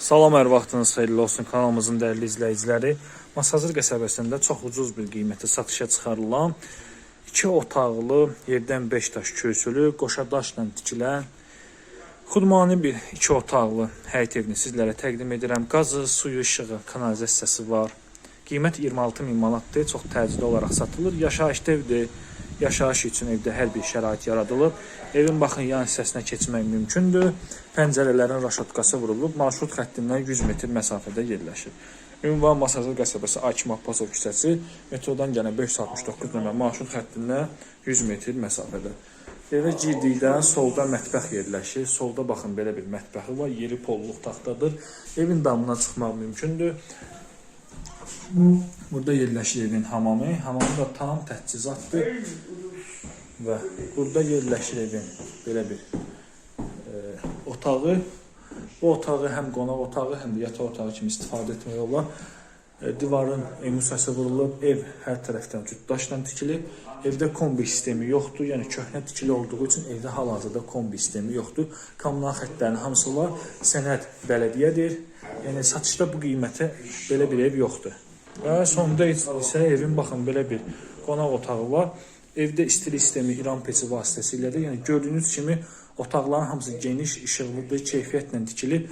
Salam, hər vaxtınız xeyirli olsun kanalımızın dəyərli izləyiciləri. Masazır qəsəbəsində çox ucuz bir qiymətə satışa çıxarılan 2 otaqlı, yerdən 5 daş köysülü, qoşa daşla tikilən xudmani bir 2 otaqlı həyət evini sizlərə təqdim edirəm. Qazı, suyu, işığı, kanalizasiyası var. Qiymət 26 min manatdır. Çox təcili olaraq satılır. Yaşayışlı evdir. Yaşayış üçün evdə hər bir şərait yaradılıb. Evin baxın yan hissəsinə keçmək mümkündür. Pəncərələrin raşotkası vurulub. Marşrut xəttindən 100 metr məsafədə yerləşir. Ünvan Masazır qəsəbəsi Akim Abbasov küçəsi metrodan gələn 569 nömrə marşrut xəttindən 100 metr məsafədə. Evə girdikdə solda mətbəx yerləşir. Solda baxın belə bir mətbəxi var. Yeri polluq taxtadır. Evin damına çıxmaq mümkündür. Burada yerləşir evin hamamı. Hamamı da tam təchizatdır. Və burada yerləşir evin belə bir e, otağı. Bu otağı həm qonaq otağı, həm də yataq otağı kimi istifadə etmək olar. E, divarın emusiyası vurulub, ev hər tərəfdən cütdaşla tikilib. Evdə kombi sistemi yoxdur, yəni köhnə tikili olduğu üçün evdə hal-hazırda kombi sistemi yoxdur. Kommunal xəttlərin hamısı var. Sənəd bələdiyyədir. Yəni satışda bu qiymətə belə bir ev yoxdur. Və sonda isə evin baxın belə bir qonaq otağı var. Evdə istilik sistemi İran peçi vasitəsilədir. Yəni gördüyünüz kimi otaqların hamısı geniş, işıqlıdır, keyfiyyətlə tikilib.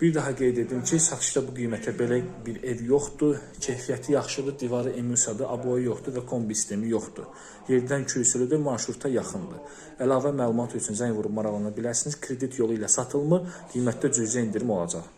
Bir daha qeyd edim ki, satışda bu qiymətə belə bir ev yoxdur. Keyfiyyəti yaxşıdır, divarı emusiyadır, aboya yoxdur və kombi sistemi yoxdur. Yerdən kürsülüdür, marşruta yaxındır. Əlavə məlumat üçün zəng vurub maraqlana bilərsiniz. Kredit yolu ilə satılmır, qiymətdə cüzi endirim olacaq.